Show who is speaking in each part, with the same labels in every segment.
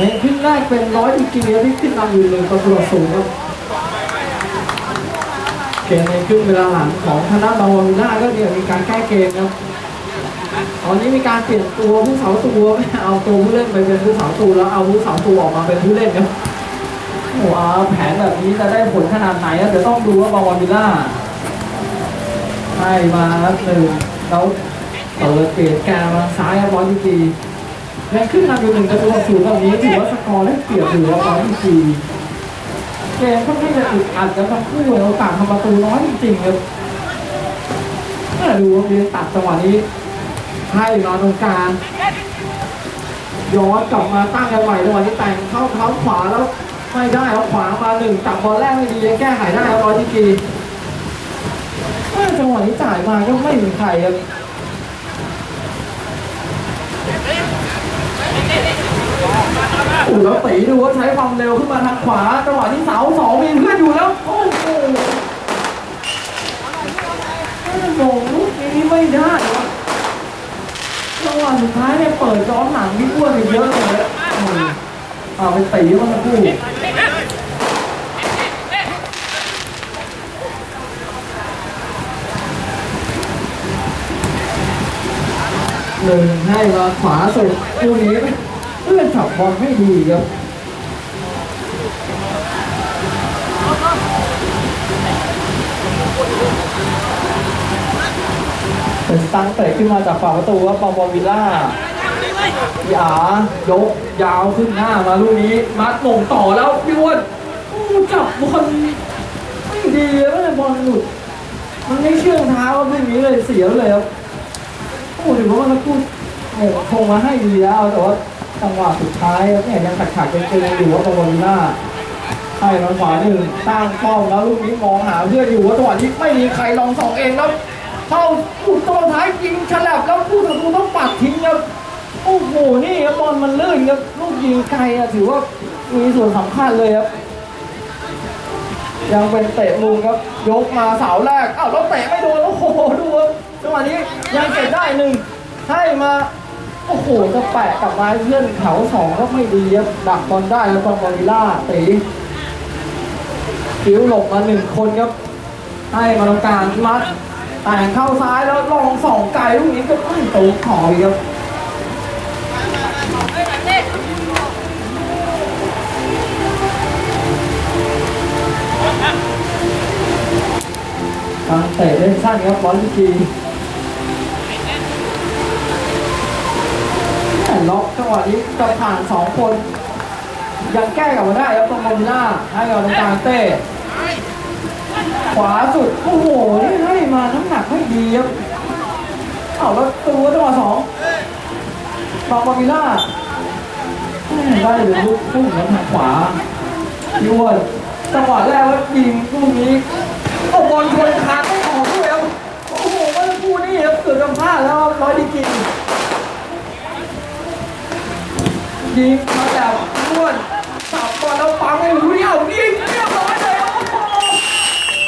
Speaker 1: ในครึ่งแรกเป็นร้อยดีกรีที่ขึ้นนำอยู่หนึ่งประตูต่อศูนย์ครับเกมในครึ่งเวลาหลังของทางด้าบาวามิน่าก็เดี๋ยมีการแก้เกมครับตอนนี้มีการเปลี่ยนตัวผู้สาวตัวไม่เอาตัวผู้เล่นไปเป็นผู้สาวตัวแล้วเอาผู้สาวตัวออกมาเป็นผู้เล่นครับโอ้โหเอาแผนแบบนี้จะได้ผลขนาดไหนเดี๋ยวต้องดูว่าบาวามิน่าให้มาครับหนึ่งแล้วเปิดเปลี่ยนแกนมาซ้ายร้อยดีกรี ยังขึ้นนำอยู่หนึ่งประตูต่อศูนย์แบบนี้ถือว่าสกอร์ได้เปรียบอยู่ครับร้อยดีกรีเกมค่อนข้างจะอึดอัดกันทั้งคู่เลยโอกาสทำประตูน้อยจริงๆครับน่าดูว่าเรียนตัดจังหวะนี้ ให้มาตรงกลางย้อนกลับมาตั้งกันใหม่จังหวะนี้แต่งเข้าเท้าขวาแล้วไม่ได้เอาขวามาหนึ่งจับบอลแรกไม่ดียังแก้ไขได้ร้อยที่กีจังหวะนี้จ่ายมาก็ไม่มีใครครับ โอ้แล้วตีดูว่าใช้ความเร็วขึ้นมาทางขวาจังหวะที่เสาสองมีเพื่อนอยู่แล้ว โอ้โหมงลูกนี้ไม่ได้จังหวะสุดท้ายเนี่ยเปิดย้อนหลังพี่อ้วนไปเยอะเลยโอ้โหเอาไปตีมันทั้งคู่หนึ่งให้มาขวาสุดคู่นี้ พื่อนขับบอลไม่ดีครับเป็นตั้งเตะขึ้นมาจากฝั่งประตูว่าปอมบอลวิลล่าพี่อายกยาวขึ้นหน้ามาลูกนี้มัดหม่งต่อแล้วพี่อ้วนจับบอลไม่ดีเลยบอลหลุดมันไม่เชื่องเท้าลูกนี้เลยเสียเลยครับโอ้ถือว่ามันพูดโอ้คงมาให้ดีแล้วแต่ว่า จังหวะสุดท้ายครับเนี่ยยังขัดขัดเกรงๆอยู่ว่าบอลวิลล่าให้มาขวาหนึ่งตั้งป้าแล้วลูกนี้มองหาเพื่อนอยู่ว่าจังหวะนี้ไม่มีใครลองสองเองแล้วเข้าถูกตัวท้ายยิงฉลับแล้วผู้ต่อสู้ต้องปัดทิ้งครับโอ้โหนี่ครับบอลมันลื่นครับลูกยิงไกลอะถือว่ามีส่วนสำคัญเลยครับยังเป็นเตะมุมครับยกมาเสาแรกอ้าวแล้วเตะไม่โดนโอ้โหดูครับจังหวะนี้ยังเก็บได้หนึ่งให้มา โอ้โหจะแปะกลับมาให้เพื่อนแถวสองก็ไม่ดีครับดักบอลได้แล้วบอลบอลวิล่าตีคิ้วหลบมาหนึ่งคนครับ ให้มาตรงกลางมัดแต่งเข้าซ้ายแล้วลองสองไกลลูกนี้ก็ไม่ตรงขออีกครับการเตะเล่นสั้นครับบอลที ล็อกจังหวะนี้จะผ่านสองคน ยังแก้กับมาได้ครับตรงโมมิน่าให้กับตรงกลางเต้ขวาสุดโอ้โหนี่ให้มาน้ำหนักไม่ดีครับเอาแล้วตัวจังหวะสองตองโมมิน่าได้เลยลูกพุ่งแล้วทางขวาย้วนจังหวะแรกว่ายิงลูกนี้โอ้บอลชนคานไม่ออกด้วยครับโอ้โหเมื่อสักครู่นี่ครับเกิดกำพลาดแล้วครับร้อยดีกรี ยิงมาแบบล้วนสับบอลแล้วปังไม่รู้เดียวยิงเรียบร้อยเลยโอ้โห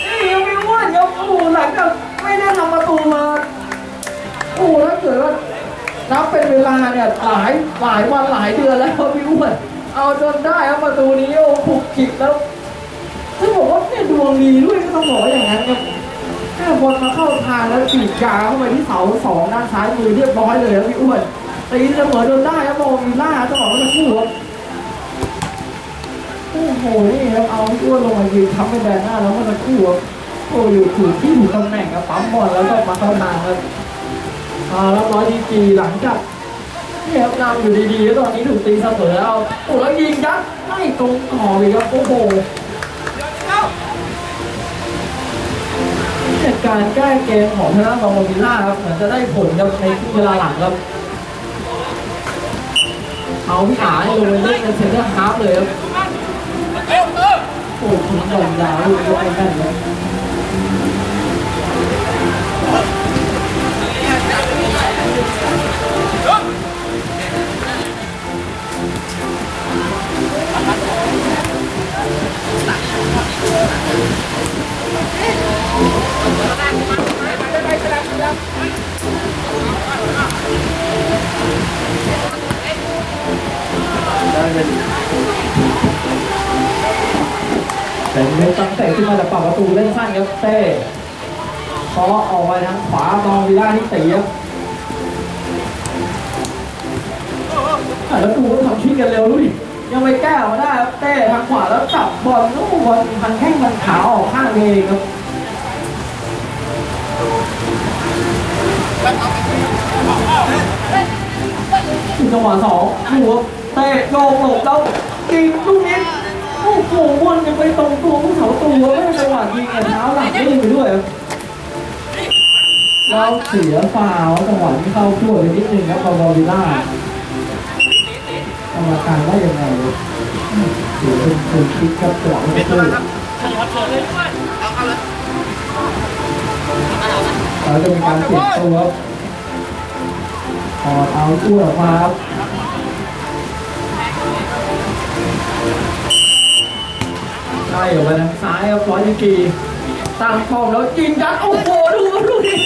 Speaker 1: นี่ยังไม่อ้วนครับโอ้โหหลังจากไม่ได้ทำประตูมาโอ้โหถ้าเกิดว่านับเป็นเวลาเนี่ยหลายหลายวันหลายเดือนแล้วพี่อ้วนเอาจนได้ครับประตูนี้โอ้ผูกขิดแล้วถ้าบอกว่าเนี่ยดวงดีด้วยก็ต้องบอกอย่างนั้นครับแค่บอลมาเข้าทางแล้วฉีดยาเข้าไปที่เสาสองด้านซ้ายมือเรียบร้อยเลยครับพี่อ้วน ตีเสมอจนได้ครับบอลมีล่าต้องบอกว่าจะคู่ครับโอ้โหนี่ครับเอาพี่อ้วนลงมายืนทำเป็นแดนหน้าแล้วมันจะคู่ครับโอ้อยู่ถูกที่ถูกตำแหน่งครับปั๊มบอลแล้วก็มาเข้าทางครับอ่าแล้วร้อยดีกรีหลังจากนี่ครับนำอยู่ดีๆแล้วตอนนี้ถูกตีเสมอแล้วโอ้แล้วยิงยัดไม่ตรงขอบอีกครับโอ้โหจากการแก้เกมของทางด้านบางโมวิล่าครับเหมือนจะได้ผลครับในช่วงเวลาหลังครับ เอาพี่อาลงไปเล่นในเซนเตอร์ฮาร์ฟเลยครับโอ้โหถึงโด่งยาวลูกยกั
Speaker 2: น
Speaker 1: นเลย มาจากปากประตูเล่นสั้นครับเต้เพราะออกไปทางขวามองวิล่าที่ตีครับแล้วดูว่าทำชิงกันเร็วดูดิยังไม่แก้มาได้ครับเต้ทางขวาแล้วจับบอลลูกบอลพันแข้งมันขาออกข้างเองครับจังหวะสองดูครับเตะโยกหลบแล้วยิงลูกนี้ โอ้โหบอลยังไปตรงตัวผู้เสาตัวไม่ได้จังหวะยิงเนี่ยเท้าหลังลื่นไปด้วยครับแล้วเสียฟาวจังหวะที่เข้าช่วยไปนิดนึงครับบอลวิล่ากรรมการว่ายังไงเสียเป็นคนคิดครับจังหวะเมื่อกี้เราจะมีการเปลี่ยนตัวพอเอาตัวออกมาครับ ไล่ออกไปทางซ้ายครับร้อยดีกีตั้งป้อมแล้วยิงยัดโอ้โหดูลูกนี้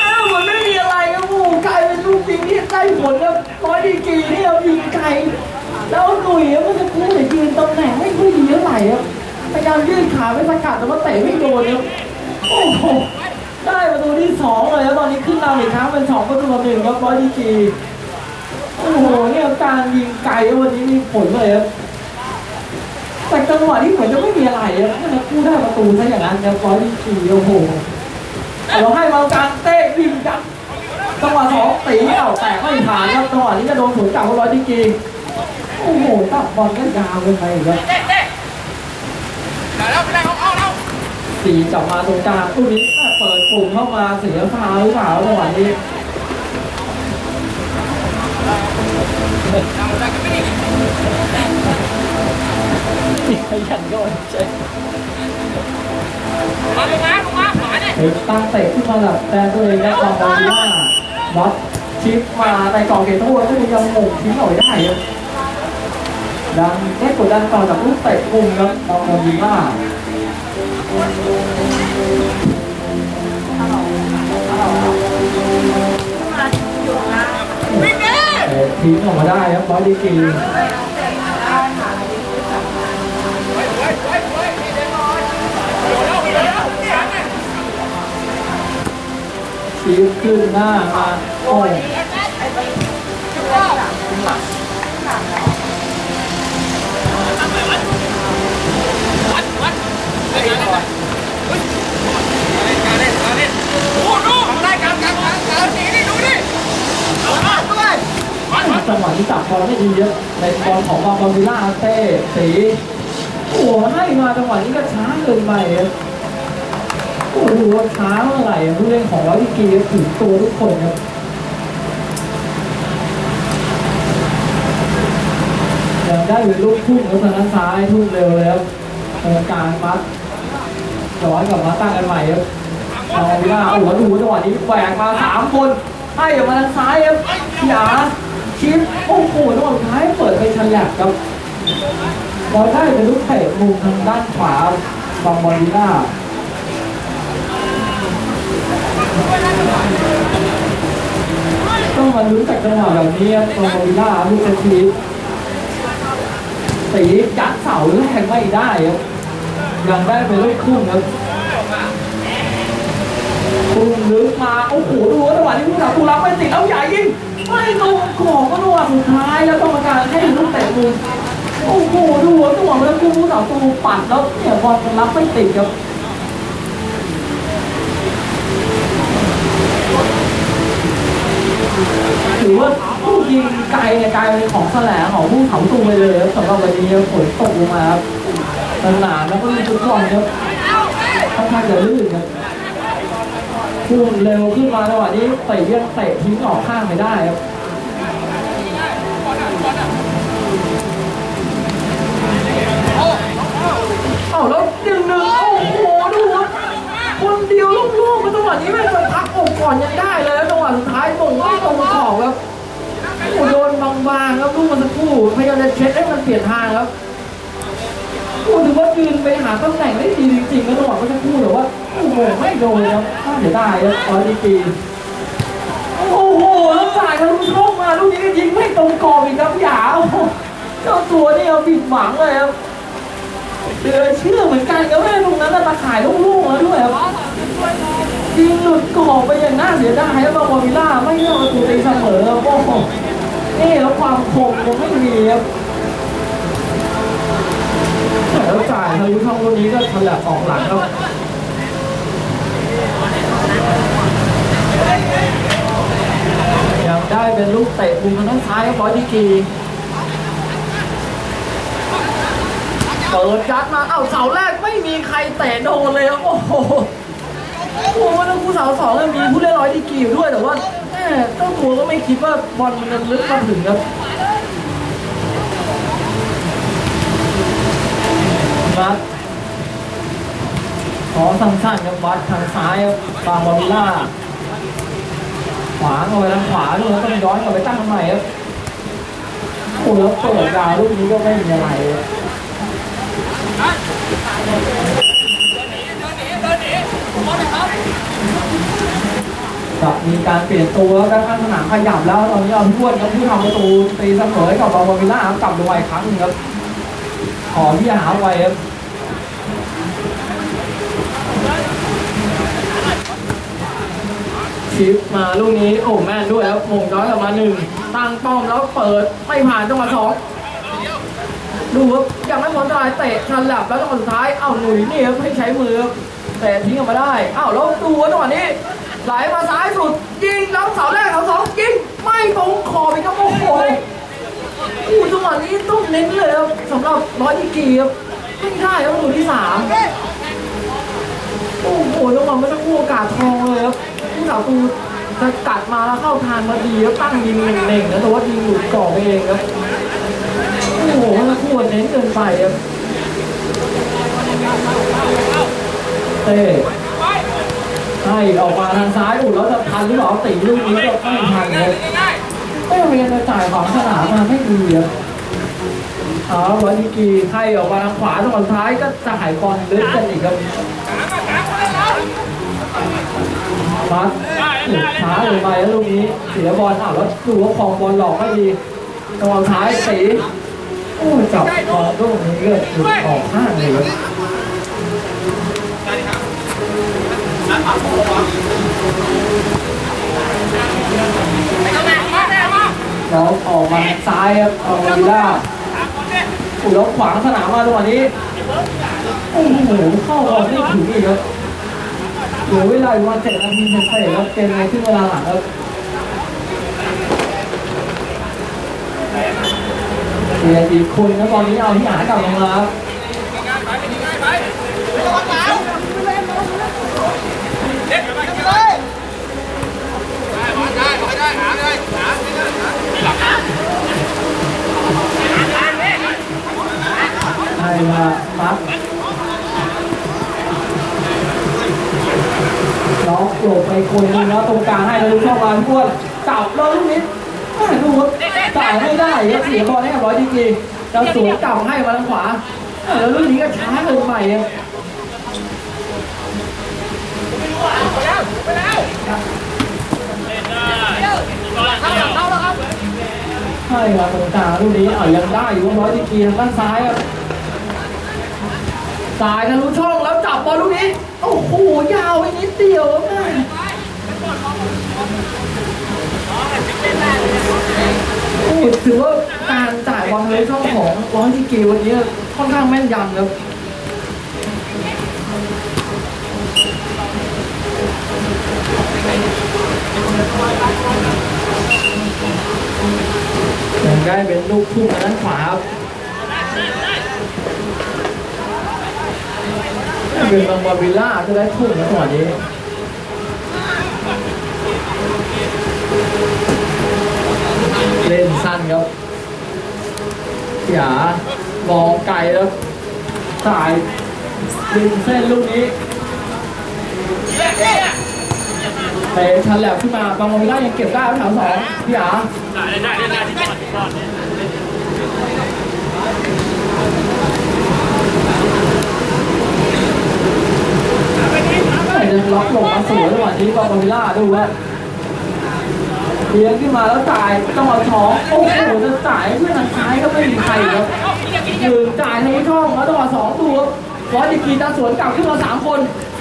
Speaker 1: อ้าวมันไม่มีอะไรครับโอ้กลายเป็นลูกยิงที่ได้ผลครับร้อยดีกีนี่ครับยิงไกลแล้วหนุ่ยมันจะพูดแต่ยืนตำแหน่งไม่ค่อยดีเท่าไหร่ครับพยายามยืดขาไปสกัดแต่ว่าเตะไม่โดนครับโอ้โหได้ประตูที่สองเลยครับตอนนี้ขึ้นนำอีกครั้งเป็นสองประตูต่อหนึ่งครับร้อยดีกีโอ้โหเนี่ยการยิงไกลวันนี้มีผลเลยครับ แต่จังหวะที่เหมือนจะไม่มีอะไรอะแค่นักกู้ได้ประตูซะอย่างนั้นเนี่ยร้อยที่สี่โอ้โหเราให้มาการเตะยิงจับจังหวะสองตีเอาแตกไม่ผ่านครับจังหวะนี้จะโดนสวนกลับของร้อยที่กีโอ้โหตับบอลก็ยาวเกินไปอีกครับ
Speaker 2: ได้แล้วไม่ได้เอาเอาเอา
Speaker 1: สี่จับมาตรงกลางตู้นี้เปิดปุ่มเข้ามาเสียฟาวหรือเปล่าจังหวะนี้ ขยันโยนเจ๊
Speaker 2: มาลงมาลงมาขวาเนี่ย
Speaker 1: เฮ้ยตั้งเตะขึ้นมาแบบแต่ตัวเองได้ความบอลว่าน็อตชิปมาในกล่องเกตโต้ก็ยังหม่งทิ้งเอาไว้ได้ครับดังได้กดดันต่อจากลูกเตะมุมครับบอลบอลดีมากเตะทิ้งออกมาได้ครับบอลดีก
Speaker 2: อา
Speaker 1: มา
Speaker 2: ด้วยวัดวัด
Speaker 1: จังหวะที่จับบอลไม่ดีเยอะในบอลของบาบอลวิลล่าเต้สีโอ้โหให้มาจังหวะนี้ก็ช้าเกินไปครับ โอ้โหช้าเมื่อไหร่ผู้เล่นของร้อยดีกรีถึงตัวทุกคนครับยังได้เป็นลูกทุ่งแล้วทางด้านซ้ายทุ่งเร็วเลยครับกลางมัดย้อนกลับมาตั้งกันใหม่ครับบอลวิลาโอ้โหดูจังหวะนี้แหวกมาสามคนให้ออกมาทางซ้ายครับหยาชิปโอ้โหจังหวะสุดท้ายเปิดไปฉลับครับเราได้เป็นลูกเตะมุมทางด้านขวาบางบอลลีน่า ต้องมาลุ้จากจังหวะแบบนี้ครับบางบอลลีน่าลูกเซนทีตียัดเสาแรกไม่ได้ครับยังได้เป็นลูกครึ่งครับตุ้มลึกมา โอ้โหดูว่าจังหวะที่ผู้สาวตูรับไปติดแล้วใหญ่ยิงไม่ลงของก็จังหวะสุดท้ายแล้วกรรมการให้ลูกเตะมุมโอ้โหดูหัวจังหวะแล้วกูผู้สาวตูปัดแล้วเนี่ยบอลมันรับไม่ติดครับ ถือว่าลูกยิงไกลเนี่ยกลายเป็นของแสลงของผู้เขาตูไปเลยครับสำหรับวันนี้ฝนตกลงมาครับสนามแล้วก็มีฟุตบอลครับค่อนข้างจะลื่นครับพุ่งเร็วขึ้นมาจังหวะนี้เตะยังเตะทิ้งออกข้างไม่ได้ครับเอ้าแล้วหนึ่งหนึ่งโอ้โหดูว่าคนเดียวลูกๆมาจัง หวะนี้ไม่ไปพักอกก่อนยังได้เลยแล้วจังหวะสุดท้ายตรงไม่ตรงขอบครับโอ้โหโดนบางๆครับลูกมันสักครู่พยายามจะเช็ดให้มันเปลี่ยนทางครับโอ้ถือว่ายืนไปหาตำแหน่งได้ดีจริงๆแล้วจังหวะก็จะพูดแต่ว่าโอ้โหไม่โดนครับน่าเสียดายครับตอนดีกรีโอ้โหแล้วจ่ายทะลุช่องมาลูกนี้ก็ยิงไม่ตรงกรอบอีกครับหยาเจ้าตัวนี่เอาผิดหวังเลยครับเหลือเชื่อเหมือนกันก็แม่ตรงนั้นตะข่ายลูกๆแล้วด้วยครับ ยิงหลุดกรอบไปอย่างน่าเสียดายครับบางวาวิล่าไม่ได้เอาประตูตีเสมอโอ้โหนี่แล้วความคมยังไม่มีครับแล้วจ่ายทะลุช่องลูกนี้ก็ฉลับออกหลังครับยังได้เป็นลูกเตะมุมทางด้านซ้ายครับอยดีกีเปิดยัดมาเอ้าเสาแรกไม่มีใครเตะโดนเลยครับโอ้โห โอ้โหแล้วคู่สาวสองมีผู้เล่นร้อยดีกรีอยู่ด้วยแต่ว่าแม่เจ้าตัวก็ไม่คิดว่าบอลมันจะลึกมาถึงครับมัดขอสั้นๆครับวัดทางซ้ายครับางบอลวิล่า ขวาเข้าไปทางขวาด้วยแล้วต้องย้อนกลับไปตั้งใหม่ครับโอ้แล้วเปิดดาวลูกนี้ก็ไม่มีอะไรครับ
Speaker 2: เดินหนีเดินหนีเดินหนีบอลเลยครับ
Speaker 1: จะมีการเปลี่ยนตัวแล้วข้างสนามขยับแล้วตอนนี้เอาพ้วนกับผู้ทำประตูตีเสมอให้กับบาบาวิลล่าขับกลับลงมาอีกครั้งหนึงครับขอที่หาไว้ครับชิปมาลูกนี้โอ้แม่นด้วยครับมงย้อนกลับมาหนึ่งตั้งป้อมแล้วเปิดไม่ผ่านจังหวะสองดูครับยังไม่พ้นตรายเตะชันหลับแล้วจังหวะสุดท้ายเอ้าหนุ่ยนี่ครับให้ใช้มือครับเตะทิ้งออกมาได้เอ้าแล้วดูว่าจังหวะนี้ ไหลมาซ้ายสุด ยิงแล้วเสาแรกเสาสองยิงไม่ตรงขอบอีกครับโอ้โหอู้จังหวะนี้ต้องเน้นเลยครับสำหรับร้อยดีกีครับไม่ได้ครับประตูที่สามโอ้โหจังหวะม่ต้องกู้โอกาสทองเลยครับผู้สาวตูจะกัดมาแล้วเข้าทางมาดีแล้วตั้งยิงเน่งๆนะแต่ว่ายิงหลุดกรอบเองครับโอ้โหมันควรเน้นเกินไปครับเต้ ให้ออกมาทางซ้ายอุ่นแล้วจะทันหรือเปล่าตีลูกนี้ก็ไม่ทันเลยไม่พยายามจะจ่ายของสนามมาไม่ดีอะเอาร้อยดีกรีให้ออกมาทางขวาตอนท้ายก็จะหายบอลลึกกันอีกครับ
Speaker 2: มากางคนเลยครับ
Speaker 1: มัดช้าเลยไปแล้วลูกนี้เสียบอลอ้าวแล้วดูว่าคลองบอลหลอกไม่ดีตอนท้ายตีโอ้จับบอลลูกนี้ก็หลุดออกข้างเลยครับ
Speaker 2: ไอ้เจ้าแล้
Speaker 1: วออกมาซ้ายครับเอามาดูได้
Speaker 2: หา
Speaker 1: อุ้ยแล้วขวางสนามมาจังหวะนี้โอ้โหเข้าบอลไม่ถึงอีกครับเหลือเวลาอีกประมาณเจ็ดนาทีเศษๆครับเกมในครึ่เวลาหลังครับเปลี่ยนอีกคนนะตอนนี้เอาที่หากลับลงมาครับ ให้มาปั๊บล็อกหลบไปคนนึงแล้วตรงกลางให้แล้วลูกเข้ามาพวดจับแล้วลูกนี้แม่ดูครับจ่ายไม่ได้ครับเสียบอลให้กับร้อยดีกรีแล้วสวนกลับให้มาทางขวาแล้วลูกนี้ก็ช้าเกินไปครับ
Speaker 2: ไปแล้วไปแล้วเข้าแล้เข้าแล้วครับ
Speaker 1: ใช่ครับตรงกลางลูกนี้อะยังได้อยู่ร้อยดีกรีทางด้านซ้ายครับ สายทะลุช่องแล้วจับบอลลูกนี้ โอ้โห ยาวไปนิดเดียวแม่โอ้ถือว่าการจ่ายบอลทะลุช่องของร้อยดีกรีวันนี้ค่อนข้างแม่นยำครับยังได้เป็นลูกทุ่งด้านขวาครับ เป็นบางบอลวิลล่าจะได้ทุ่งนะจังหวะนี้เล่นสั้นครับอย่ามองไกลแล้วจ่ายดึงเส้นลูกนี้เตะชันแหลบขึ้นมาบางบอลวิลล่ายังเก็บได้ครับแถวสองพี่หยา
Speaker 2: ได้ได้ได้ได้ที่บอลที่บอล
Speaker 1: แต่จะล็อกลงมาสวยจังหวะนี้บางบอลวิลล่าดูว่าเลี้ยงขึ้นมาแล้วจ่ายจังหวะสองโอ้โหจะจ่ายเพื่อนทางซ้ายก็ไม่มีใครครับหนึ่งจ่ายทางช่องแล้วจังหวะสองตัวร้อยดีกรีตาสวนกลับขึ้นมาสามคน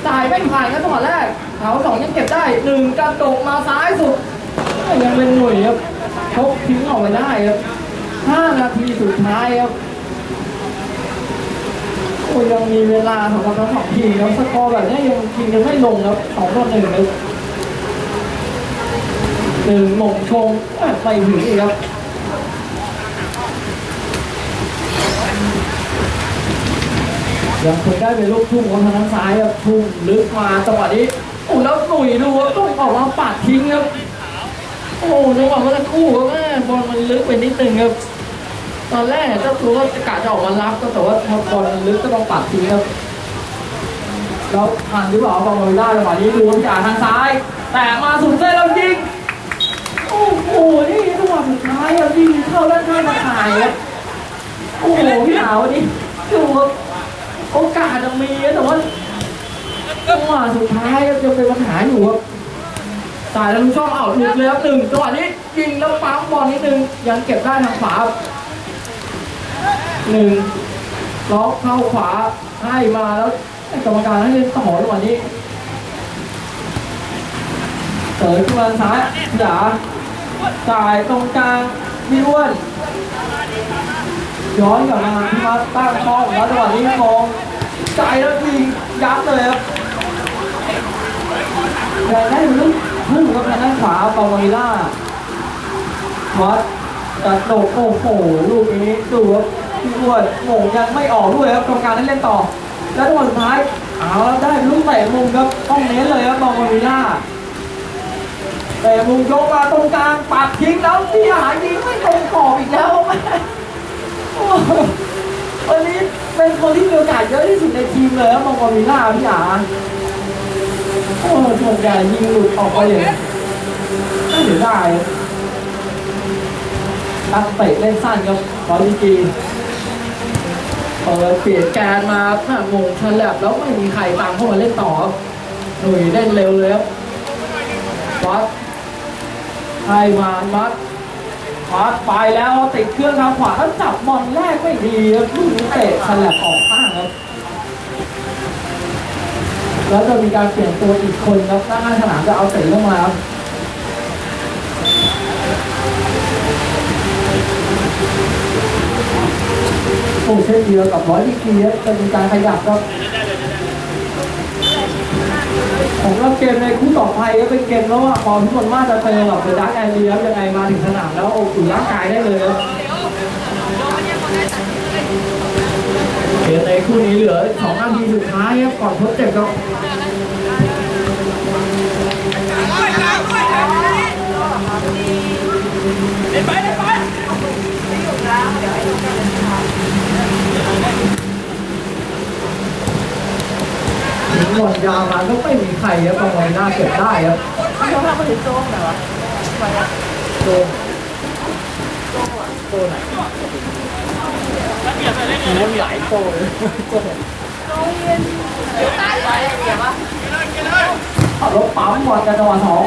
Speaker 1: จ่ายไม่ผ่านครับจังหวะแรกแถวสองยังเก็บได้หนึ่งกระดกมาซ้ายสุดยังเป็นหน่วยครับเขาทิ้งออกไปได้ครับห้านาทีสุดท้ายครับ โอ้ยังมีเวลาสำหรับทั้งสองทีมครับสกอร์แบบนี้ยังทีมยังไม่ลงครับสองต่อหนึ่งครับหนึ่งหม่งชงไปถึงอีกครับยังคงได้เป็นลูกทุ่งของทางด้านซ้ายครับทุ่งลึกมาจังหวะนี้โอ้แล้วหนุ่ยดูว่าต้องออกมาปัดทิ้งครับโอ้จังหวะเมื่อสักครู่ครับแม่บอลมันลึกไปนิดนึงครับ ตอนแรกเจ้าตัวก็กะจะออกมารับก็แต่ว่าพอบอลมันลึกก็ต้องปัดทิ้งครับแล้วผ่านหรือเปล่าบอลไม่ได้จังหวะนี้ดูว่าพี่อาทางซ้าย แต่มาสุดเส้นแล้วยิงโอ้โหนี่จังหวะสุดท้ายอะยิงเข้าด้านข้างตะข่ายอะโอ้โหพี่หาวนี่ดูว่าโอกาสจะมีแต่ว่าจังหวะสุดท้ายยังเป็นปัญหาอยู่ครับสายแล้วลูกช่องเอาหลุดเลยครับหนึ่งจังหวะนี้ยิงแล้วปั๊มบอลนิดนึงยังเก็บได้ทางขวา หนึ่งล็อกเข้าขวาให้มาแล้วกรรมการให้เล่นต่อจังหวะนี้เสยขึ้นมาซ้ายจ๋าจ่ายตรงกลางพี่อ้วนย้อนกลับมาพี่มาตั้งข้องแล้วจังหวะนี้มองใจแล้วยิงยัดเลยครับแต่ได้ลูกพุ่งกับทางด้านขวาปาวิล่าวัดตัดโดดโอ้โหลูกนี้ดูครับ พี่อ้วนโหม่งยังไม่ออกด้วยครับกรรมการให้เล่นต่อ แล้วจังหวะสุดท้ายเอาแล้วได้ลูกเตะมุมครับต้องเน้นเลยครับปาวิล่าแต่มุมยกมาตรงกลางปัดทิ้งแล้วพี่หายิงไม่ตรงกรอบอีกแล้วแม่โอ้โหวันนี้เป็นคนที่มีโอกาสเยอะที่สุดในทีมเลยครับมองกอวิล่าพี่หาโอ้โหส่วนใหญ่ยิงหลุดออกไปอย่างนี้น่าเสียดายตั้งเตะเล่นสั้นครับร้อยดีกี เปิดเปลี่ยนแกนมาหน้างงฉลับแล้วไม่มีใครตามเข้ามาเล่นต่อหนุ่ยเล่นเร็วเลยครับวัดให้มาวัดวัดไปแล้วติดเครื่องทางขวาแล้วจับบอลแรกไม่ดีครับลูกนี้เตะฉลับออกข้างครับแล้วจะมีการเปลี่ยนตัวอีกคนครับหน้าสนามจะเอาเตะลงมาครับ โอ้เช่นเดียวกับร้อยดีกีครับจะมีการขยับครับผมว่าเกมในคู่ต่อไปก็เป็นเกมแล้วอะพอทุกคนว่าจะเจอกับเดอะดักแอนเรียยังไงมาถึงสนามแล้วโอ้ถึงร่างกายได้เลยเกมในคู่นี้เหลือสองนาทีสุดท้ายครับก่อนทดเจ็บครับถึงบอล ยาวมาก็ไม่มีใครครับบางวันหน้าเก็บได้ครับ
Speaker 3: เขาทำมาถึงโจ้งไหนวะ
Speaker 1: โดนโดนไหนมันหลายโตเลย
Speaker 3: ตายไปเดี๋ยววะ
Speaker 1: เอารถปั๊มบอลกันจังหวะสอง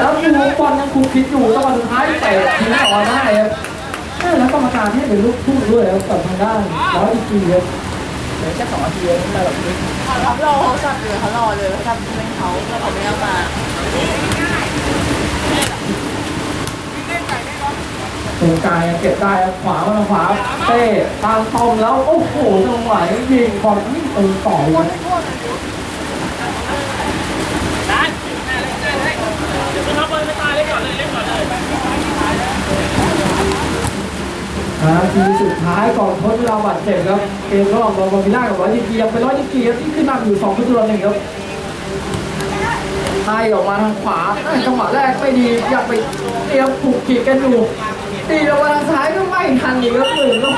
Speaker 1: แล้วดูบอลยังคุมคิดอยู่จังหวะสุดท้ายเตะทิ้งออกมาได้ครับแล้วกรรมการให้เป็นลูกทุ่งด้วยครับกับทางด้านร้อยดีกรีครับเห ลือแค่สองนาทีเองแต่แบบนี้
Speaker 3: เขารอเขาจับเลยเขารอเลยเขาทำเป็นเขาแล้วเขาไม่เอามา
Speaker 1: ตรงกลายเก็บได้ขวามาขวาเต้ตามตอมแล้ว โอ้โหจังหวะยิงบอลนี่ตรงต่อเลย นาทีสุดท้ายก่อนทดเวลาบาดเจ็บครับเกมระหว่างบอลบอลมิล่ากับร้อยดีกรียังเป็นร้อยดีกรีครับที่ขึ้นนำอยู่สองประตูต่อหนึ่งครับให้ออกมาทางขวาจังหวะแรกไม่ดียากไปเตรียมผูกขีดกันอยู่ตีออกมาทางซ้ายก็ไม่ทันอีกครับหนึ่งก็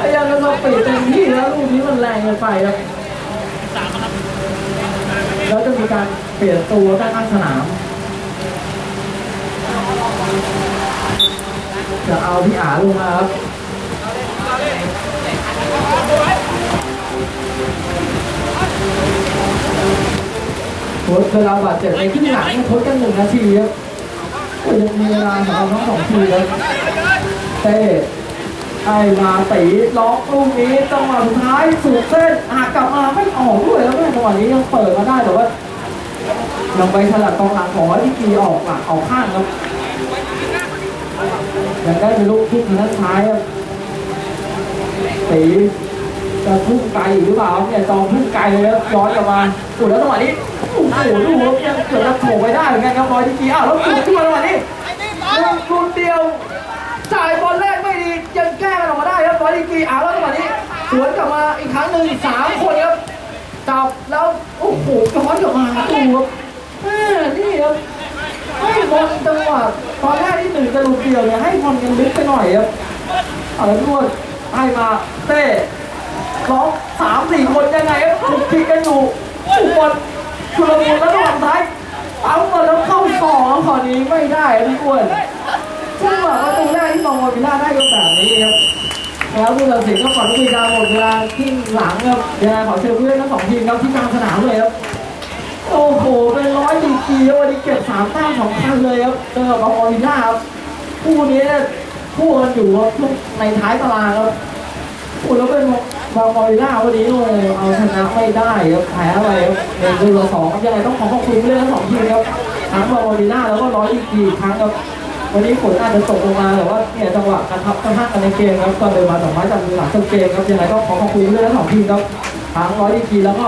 Speaker 1: พยายามจะสปีดเต็มที่แล้วลูกนี้มันแรงเกินไปครับแล้วจะมีการเปลี่ยนตัวด้านข้างสนาม จะเอาพี่อาลงมาครับทดเวลาบาดเจ็บในครึ่งหลังทดกันหนึ่งนาทีครับยังมีเวลาสำหรับทั้งสองทีมครับเต้ไอ้มาตีล็อกลูกนี้จังหวะสุดท้ายสุดเส้นหักกลับมาไม่ออกด้วยแล้วแม่จังหวะนี้ยังเปิดมาได้แต่ว่ายังไปฉลับกองหลังของที่กีออกหลังออกข้างครับ ยังได้เป็นลูกที่งด้านซ้ายครับตีจะพุ่งไกลหรือเปล่าเนี่ยจองพุ่งไกลเลยครับย้อนกลับมาโอ้แล้วจังหวะนี้โอ้โหดูครับยังเกือบจะโถไปได้เหมือนกันครับบอยที่กีอ้าวแล้วสุดที่จังหวะนี้ลูกเดียวจ่ายบอลแรกไม่ดียังแก้กันออกมาได้ครับบอยที่กีอ้าวแล้วจังหวะนี้สวนกลับมาอีกครั้งหนึ่งสามคนครับจับแล้วโอ้โหย้อนกลับมาดูครับนี่ครับ ให้บอลจังหวะตอนแรกที่หนึ่งจะลุดเดียวเนี่ยให้บอลกันลึกไปหน่อยครับเอาล้วนวดให้มาเต้ล็อกสามสี่คนยังไงครับถูกคิกกันอยู่ถูกบอลชุลมุนแล้วก็หลังซ้ายปั๊มบอลแล้วเข้าสองแล้วขอนี้ไม่ได้ครับพี่อ้วนจังหวะประตูแรกที่มองวาวิล่าได้ก็แบบนี้ครับแล้วผู้ตัดสินก็ขอทุกการหมดเวลาที่หลังครับยังไงขอเชิญผู้เล่นทั้งสองทีมครับที่กลางสนามเลยครับ อ้โห เป็นร้อยดีกรีวันนี้เก็บสามแต้มสำคัญเลยครับเจอกับบอลลิน่าครับคู่นี้คู่กันอยู่ครับในท้ายตารางครับคู่แล้วเป็นบอลลิน่าวันนี้เลยเอาชนะไม่ได้ครับแพ้ไปครับหนึ่งต่อสองครับยังไงต้องขอขอบคุณผู้เล่นทั้งสองทีมครับทั้งบอลลิน่าแล้วก็ร้อยดีกรีครั้งครับวันนี้ฝนอาจจะตกลงมาแต่ว่าเนี่ยจังหวะกระทับกระทั่งกันในเกมครับก็เลยมาสองไม้จับมือหลังจบเกมครับยังไงก็ขอขอบคุณเพื่องสองทีมครับทั้งร้อยดีกรีแล้วก็